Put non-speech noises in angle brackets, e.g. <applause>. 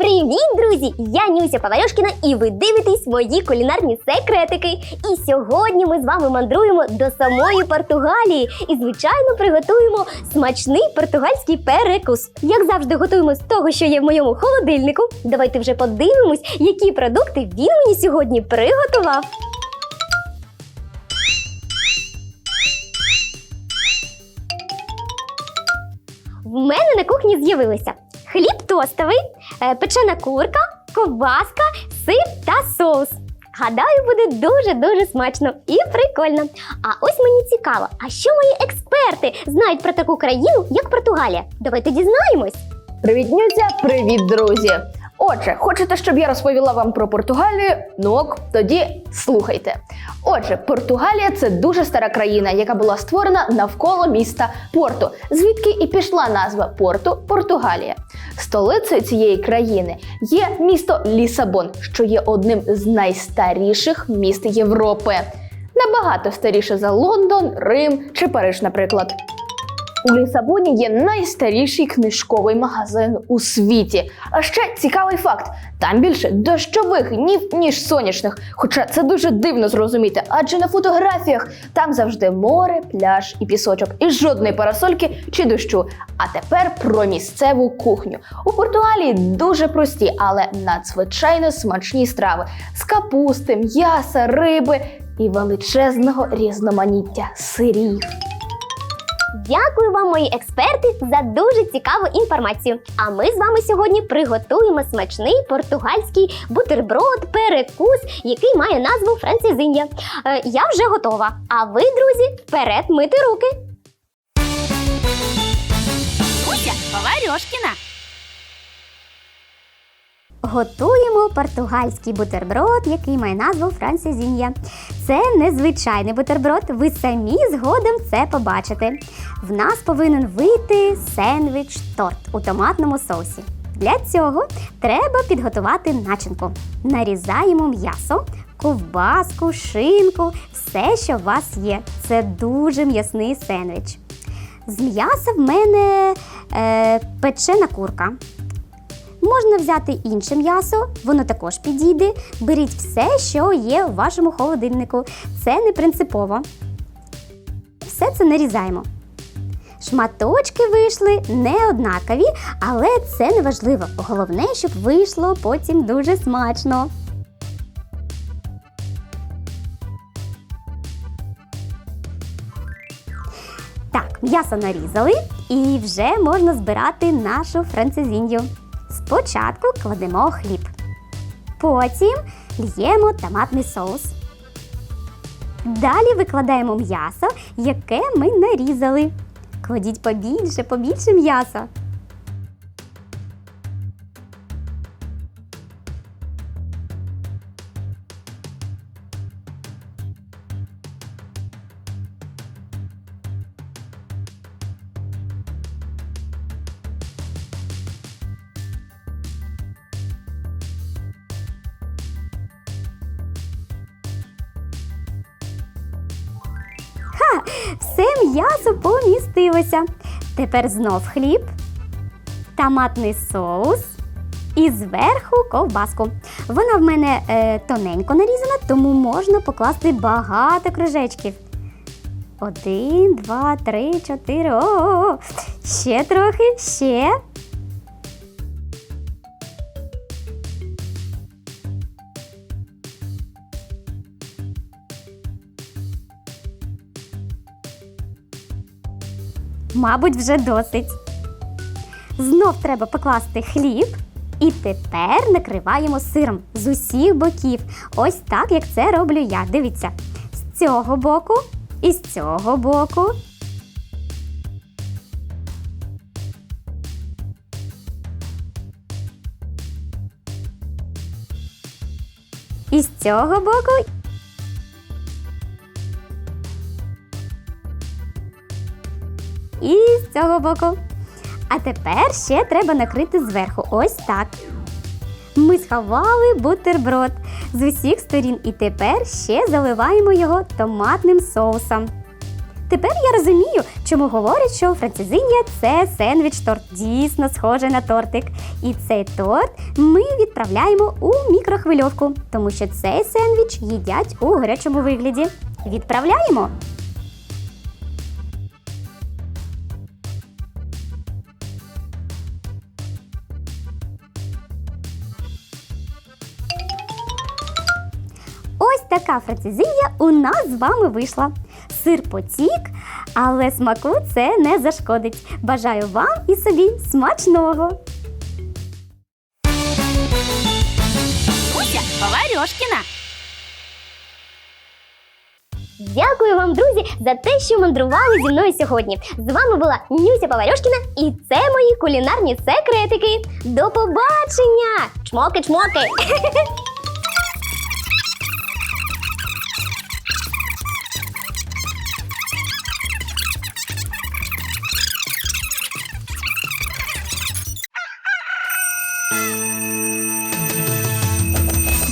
Привіт, друзі! Я Нюся Паварьошкіна і ви дивитесь мої кулінарні секретики. І сьогодні ми з вами мандруємо до самої Португалії і, звичайно, приготуємо смачний португальський перекус. Як завжди, готуємо з того, що є в моєму холодильнику. Давайте вже подивимось, які продукти він мені сьогодні приготував. В мене на кухні з'явилися хліб тостовий, печена курка, ковбаска, сир та соус. Гадаю, буде дуже-дуже смачно і прикольно. А ось мені цікаво, а що мої експерти знають про таку країну, як Португалія? Давайте дізнаємось. Привіт, Нюця! Привіт, друзі! Отже, хочете, щоб я розповіла вам про Португалію? Ну ок, тоді слухайте. Отже, Португалія це дуже стара країна, яка була створена навколо міста Порту, звідки і пішла назва порту Португалія. Столицею цієї країни є місто Лісабон, що є одним з найстаріших міст Європи. Набагато старіше за Лондон, Рим чи Париж, наприклад. У Лісабоні є найстаріший книжковий магазин у світі. А ще цікавий факт: там більше дощових днів, ніж сонячних. Хоча це дуже дивно зрозуміти, адже на фотографіях там завжди море, пляж і пісочок, і жодної парасольки чи дощу. А тепер про місцеву кухню. У Португалії дуже прості, але надзвичайно смачні страви з капусти, м'яса, риби і величезного різноманіття сирів. Дякую вам, мої експерти, за дуже цікаву інформацію. А ми з вами сьогодні приготуємо смачний португальський бутерброд, перекус, який має назву францезинья. Е, я вже готова. А ви, друзі, вперед мити руки. Нюся Паварьошкіна. Готуємо португальський бутерброд, який має назву францезінья. Це незвичайний бутерброд, ви самі згодом це побачите. В нас повинен вийти сендвіч-торт у томатному соусі. Для цього треба підготувати начинку. Нарізаємо м'ясо, ковбаску, шинку, все, що у вас є. Це дуже м'ясний сендвіч. З м'яса в мене е, печена курка. Можна взяти інше м'ясо, воно також підійде. Беріть все, що є у вашому холодильнику. Це не принципово. Все це нарізаємо. Шматочки вийшли не однакові, але це не важливо. Головне, щоб вийшло потім дуже смачно. Так, м'ясо нарізали і вже можна збирати нашу францезінью. Спочатку кладемо хліб. Потім л'ємо томатний соус. Далі викладаємо м'ясо, яке ми нарізали. Кладіть побільше, побільше м'яса. Все м'ясо помістилося. Тепер знов хліб, томатний соус і зверху ковбаску. Вона в мене е, тоненько нарізана, тому можна покласти багато кружечків. Один, два, три, чотири. О, ще трохи, ще. Мабуть, вже досить. Знов треба покласти хліб. І тепер накриваємо сиром з усіх боків. Ось так, як це роблю я. Дивіться, з цього боку і з цього боку. І з цього боку і з цього боку. А тепер ще треба накрити зверху. Ось так. Ми сховали бутерброд з усіх сторін і тепер ще заливаємо його томатним соусом. Тепер я розумію, чому говорять, що французинія це сендвіч-торт. Дійсно схоже на тортик. І цей торт ми відправляємо у мікрохвильовку, тому що цей сендвіч їдять у гарячому вигляді. Відправляємо. Ось така французинія у нас з вами вийшла. Сир потік, але смаку це не зашкодить. Бажаю вам і собі смачного! Уся Поварьошкіна. Дякую вам, друзі, за те, що мандрували зі мною сьогодні. З вами була Нюся Поварьошкіна і це мої кулінарні секретики. До побачення! Чмоки-чмоки! <laughs>